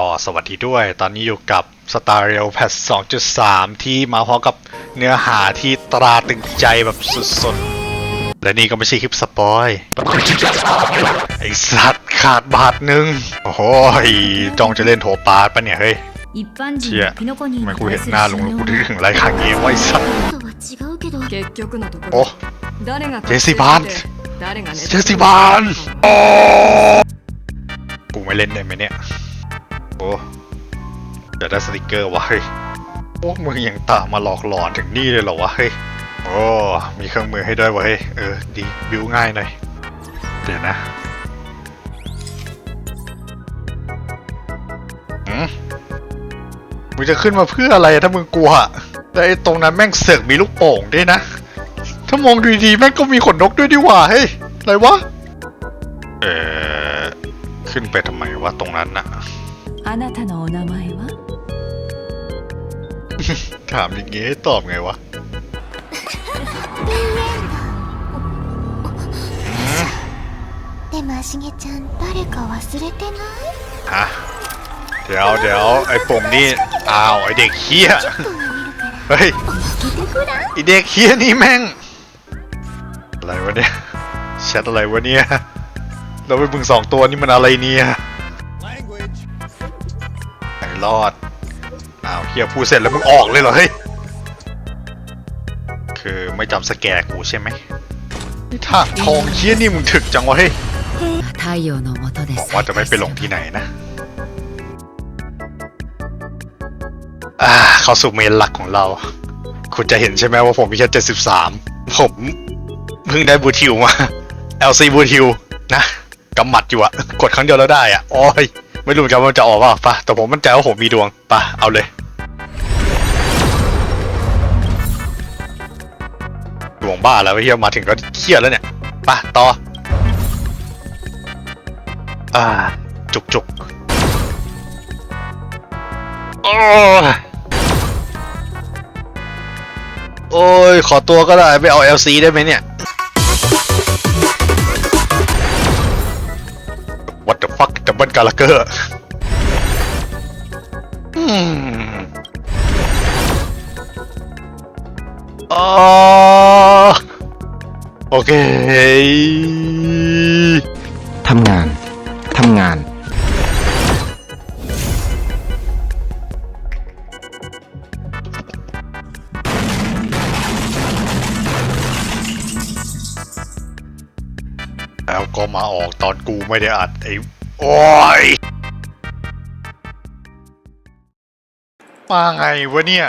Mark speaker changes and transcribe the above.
Speaker 1: ็สวัสดีด้วย ตอนนี้อยู่กับ s t a r r e o p a t 2.3 ที่มาพร้อมกับเนื้อหาที่ตราตึงใจแบบสุดๆ และนี่ก็ไม่ใช่คลิปสปอย ไอสัตว์ขาดบาทหนึ่งโอ้โหจองจะเล่นโถปาร์ปะเนี่ย เฮ้ยเชี่ยไม่กูเห็นหน้าลุงลุงกูนึถึงไรคางเกมไว้สัตว์โอ้เจสซี่
Speaker 2: บาน
Speaker 1: เจสซี่บานโอ้กูไม่เล่นได้ไหมเนี่ย โอ้เดี๋ยวได้สติกเกอร์วะเฮ้ยพวกมึงยังตามมาหลอกหลอนถึงนี่เลยเหรอวะเฮ้ยโอ้มีเครื่องมือให้ด้วยวะเฮ้ยเออดีบิวง่ายหน่อยเดี๋ยวนะหืมมึงจะขึ้นมาเพื่ออะไรถ้ามึงกลัวแต่ไอ้ตรงนั้นแม่งเสือกมีลูกโป่งด้วยนะ ถ้ามองดูดีๆแม่งก็มีขนนกด้วยดีว่าเฮ้ยอะไรวะ เออขึ้นไปทำไมวะตรงนั้นน่ะ
Speaker 3: あなたのお名前は
Speaker 1: ถามอย่างงี้ให้ตอบไงวะ
Speaker 4: でもしげちゃん誰か忘れてない
Speaker 1: ฮะ เดี๋ยวเดี๋ยวไอ้ปุ่มนี่ อ้าว ไอ้เด็กเฮีย
Speaker 4: ちょっとは見るから
Speaker 1: เฮ้ย
Speaker 4: 開けてごらん
Speaker 1: ไอ้เด็กเฮียนี่แม่ง อะไรวะเนี่ย แชทอะไรวะเนี่ย แล้วไอ้มึงสองตัวนี่มันอะไรเนี่ยไอ้ รอด อ้าวเฮียพูดเสร็จแล้วมึงออกเลยเหรอเฮ้ย คือไม่จำสแกร์กูใช่ไหมนี่ทางทองเฮียนี่มึงถึกจังวะเฮ้ย
Speaker 3: 太陽の下で
Speaker 1: บอกว่าจะไม่ไปลงที่ไหนนะ อ่า เข้าสู่เมนหลักของเรา คุณจะเห็นใช่ไหมว่าผมมีแค่เจ็ดสิบสาม ผมเพิ่งได้บูทิวมา LC บูทิวนะกำหมัดอยู่อะกดครั้งเดียวแล้วได้อะโอ้ย ไม่รู้เหมือนกันว่ามันจะออกเปล่าปะแต่ผมมั่นใจว่าผมมีดวงปะเอาเลย ดวงบ้าแล้วเฮียมาถึงก็เครียดแล้วเนี่ยปะต่อ อ่า จุกจุกโอ้ยโอ้ย ขอตัวก็ได้ ไปเอา LC ได้ไหมเนี่ย the fuck ดับเบิลกาลเกอร์อืมอ๋อโอเค
Speaker 5: ทำงาน ทำงาน
Speaker 1: แล้วก็มาออกตอนกูไม่ได้อัดไอ้ โอ้ยมาไงวะเนี่ย